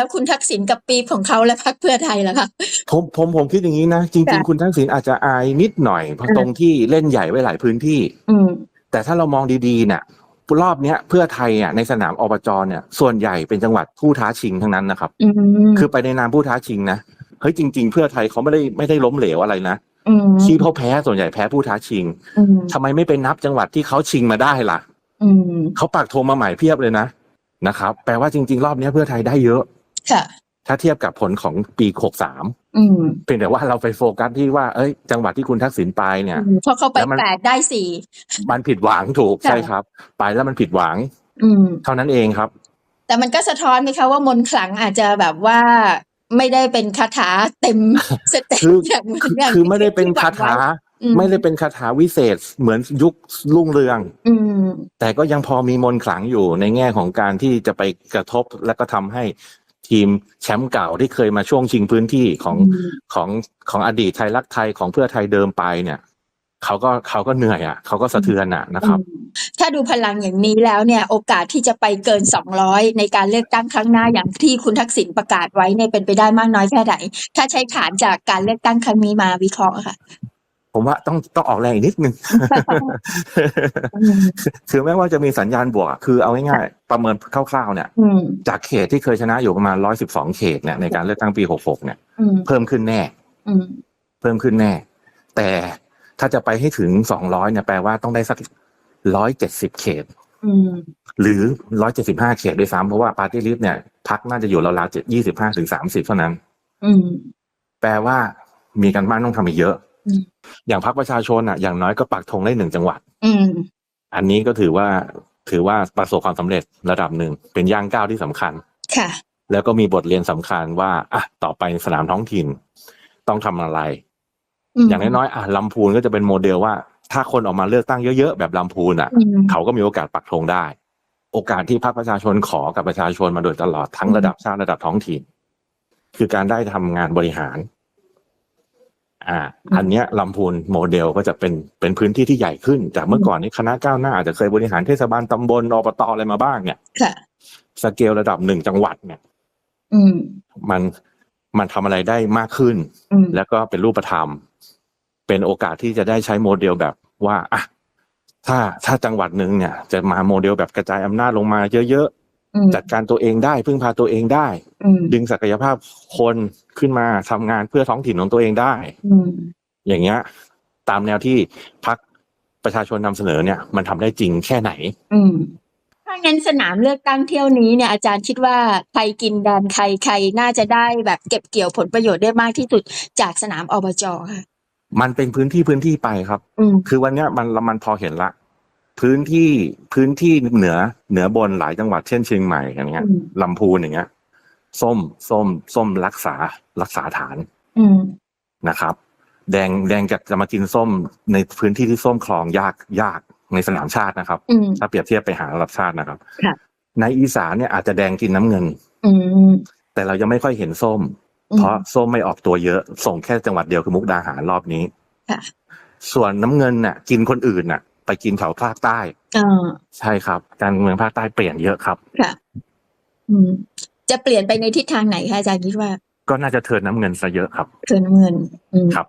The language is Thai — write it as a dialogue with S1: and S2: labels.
S1: แล้วคุณทักษิณกับปีของเขาและพรรคเพื่อไทยล่ะคะ
S2: ผมผมผมคิดอย่างนี้นะจริง
S1: ค่ะ
S2: ๆคุณทักษิณอาจจะอายนิดหน่อยเพราะ
S1: อืม
S2: ตรงที่เล่นใหญ่ไว้หลายพื้นที่
S1: อืม
S2: แต่ถ้าเรามองดีๆเนี่ยรอบเนี้ยเพื่อไทยอะในสนามอบจเนี่ย ส่วนใหญ่เป็นจังหวัดผู้ท้าชิงทั้งนั้นนะครับ
S1: อืม
S2: คือไปในนามผู้ท้าชิงนะเฮ้ยจริง ๆ เพื่อไทยเขาไม่ได้ไม่ได้ล้มเหลวอะไรนะ
S1: อืม
S2: ที่เขาแพ้ส่วนใหญ่แพ้ผู้ท้าชิง
S1: อืม
S2: ทำไมไม่ไปนับจังหวัดที่เขาชิงมาได้ล่ะ
S1: อืม
S2: เขาปักธงมาใหม่เพียบเลยนะนะครับ แปลว่าจริง ๆ รอบเนี้ยเพื่อไทยได้เยอะ
S1: ค่ะ
S2: ถ้าเทียบกับผลของปี63
S1: อืม
S2: เพียงแต่ว่าเราไปโฟกัสที่ว่าเอ้ย จังหวัดที่คุณทักษิณไปเนี่ย
S1: อืมเพราะเขาไป
S2: แล้วมัน
S1: แปดได้สี่
S2: มันผิดหวังถูก
S1: ค่ะ
S2: ใช่ครับ ไปแล้วมันผิดหวัง
S1: อืม
S2: เท่านั้นเองครับ
S1: แต่มันก็สะท้อนไหมคะว่ามนต์ขลังอาจจะแบบว่าไม่ได้เป็นคาถาเต็มสเต็ป
S2: คือ
S1: อย่างเหมือน
S2: คือ
S1: อย่าง
S2: คือไม่ได้เป็นคาถา
S1: อืม
S2: ไม่ได้เป็นคาถาวิเศษเหมือนยุครุ่งเรือง
S1: อืม
S2: แต่ก็ยังพอมีมนต์ขลังอยู่ในแง่ของการที่จะไปกระทบและก็ทำให้ ทีมแชมป์เก่าที่เคยมาช่วงชิงพื้นที่ของ
S1: อืม
S2: ของของอดีตไทยรักไทยของเพื่อไทยเดิมไปเนี่ยเขาก็เขาก็เหนื่อยอะเขาก็สะเทือนอะนะครับ
S1: อืมถ้าดูพลังอย่างนี้แล้วเนี่ย โอกาสที่จะไปเกิน200ในการเลือกตั้งครั้งหน้าอย่างที่คุณทักษิณประกาศไว้เนี่ยเป็นไปได้มากน้อยแค่ไหน ถ้าใช้ฐานจากการเลือกตั้งครั้งนี้มาวิเคราะห์ค่ะ
S2: ผมว่าต้องต้องออกแรงอีกนิดนึง
S1: อืม
S2: คือไม่ว่าจะมีสัญญาณบวกอะคือเอาง่ายๆ ประเมินคร่าวๆเนี่ย
S1: อืม
S2: จากเขตที่เคยชนะอยู่ประมาณร้อยสิบสองเขตเนี่ยในการเลือกตั้งปีหกหกเนี่ย
S1: อืม
S2: เพิ่มขึ้นแน่
S1: อืม
S2: เพิ่มขึ้นแน่ แต่ถ้าจะไปให้ถึงสองร้อยเนี่ยแปลว่าต้องได้สักร้อยเจ็ดสิบเขต
S1: อืม
S2: หรือร้อยเจ็ดสิบห้าเขตด้วยซ้ำเพราะว่าปาร์ตี้ลิสต์เนี่ยพักน่าจะอยู่ราวๆเจ็ดยี่สิบห้าถึงสามสิบเท่านั้น
S1: อืม
S2: แปลว่ามีการบ้านต้องทำอีกเยอะ
S1: อืม
S2: อย่างพรรคประชาชนอะอย่างน้อยก็ปักธงได้หนึ่งจังหวัด
S1: อืม
S2: อันนี้ก็ถือว่าถือว่าประสบความสำเร็จระดับหนึ่ง เป็นย่างก้าวที่สำคัญ
S1: ค่ะ
S2: แล้วก็มีบทเรียนสำคัญว่าอะต่อไปสนามท้องถิ่น ต้องทำอะไร อย่างน้อยๆอะลำพูนก็จะเป็นโมเดลว่า ถ้าคนออกมาเลือกตั้งเยอะๆ แบบลำพูนอะ
S1: อืม
S2: เขาก็มีโอกาสปักธงได้ โอกาสที่พรรคประชาชนขอกับประชาชนมาโดยตลอดทั้ง
S1: อืม
S2: ระดับชาติระดับท้องถิ่น คือการได้ทำงานบริหาร อ่า อันเนี้ยลำพูนโมเดลก็จะเป็นเป็นพื้นที่ที่ใหญ่ขึ้น จากเมื่อก่อนนี้คณะก้าวหน้าอาจจะเคยบริหารเทศบาลตำบลอบตอะไรมาบ้างเนี่ย
S1: ค่ะ
S2: สเกลระดับหนึ่งจังหวัดเนี่ย
S1: อืม
S2: มันมันทำอะไรได้มากขึ้น
S1: อืม
S2: แล้วก็เป็นรูปธรรม เป็นโอกาสที่จะได้ใช้โมเดลแบบว่าอะถ้าถ้าจังหวัดหนึ่งเนี่ย จะมาโมเดลแบบกระจายอำนาจลงมาเยอะ
S1: อืม
S2: ๆจัดการตัวเองได้พึ่งพาตัวเองได้
S1: อืม
S2: ดึงศักยภาพคนขึ้นมาทำงานเพื่อท้องถิ่นของตัวเองได้
S1: อืม
S2: อย่างเงี้ย ตามแนวที่พักประชาชนนำเสนอเนี่ย มันทำได้จริงแค่ไหน
S1: อืมถ้างั้นสนามเลือกตั้งเที่ยวนี้เนี่ยอาจารย์คิดว่าใครกินแดนใครใครน่าจะได้แบบเก็บเกี่ยวผลประโยชน์ได้มากที่สุดจากสนามอบจค่ะ
S2: มันเป็นพื้นที่พื้นที่ไปครับ
S1: อืม
S2: คือวันเนี้ยมันมันพอเห็นละ พื้นที่พื้นที่เหนือเหนือบนหลายจังหวัดเช่นเชียงใหม่อย่างเงี้ย
S1: อืม
S2: ลำพูนอย่างเงี้ย ส้มส้มส้มรักษารักษาฐาน
S1: อืม
S2: นะครับ แดงแดงจะจะมากินส้มในพื้นที่ที่ส้มคลองยากยากในสนามชาตินะครับ
S1: อืม
S2: ถ้าเปรียบเทียบไปหาระดับชาตินะครับ
S1: ค่ะ
S2: ในอีสานเนี่ยอาจจะแดงกินน้ำเงิน
S1: อืม
S2: แต่เรายังไม่ค่อยเห็นส้ม
S1: อืม
S2: เพราะส้มไม่ออกตัวเยอะ ส่งแค่จังหวัดเดียวคือมุกดาหารรอบนี้
S1: ค่ะ
S2: ส่วนน้ำเงินน่ะ กินคนอื่นน่ะ ไปกินแถวภาคใต้
S1: อ่า
S2: ใช่ครับ การเมืองภาคใต้เปลี่ยนเยอะครับ
S1: ค่ะอืม จะเปลี่ยนไปในทิศทางไหนคะอาจารย์คิดว่า
S2: ก็น่าจะเทิร์นน้ำเงินซะเยอะครับ
S1: เกินน้ำเงินอืม
S2: ครับ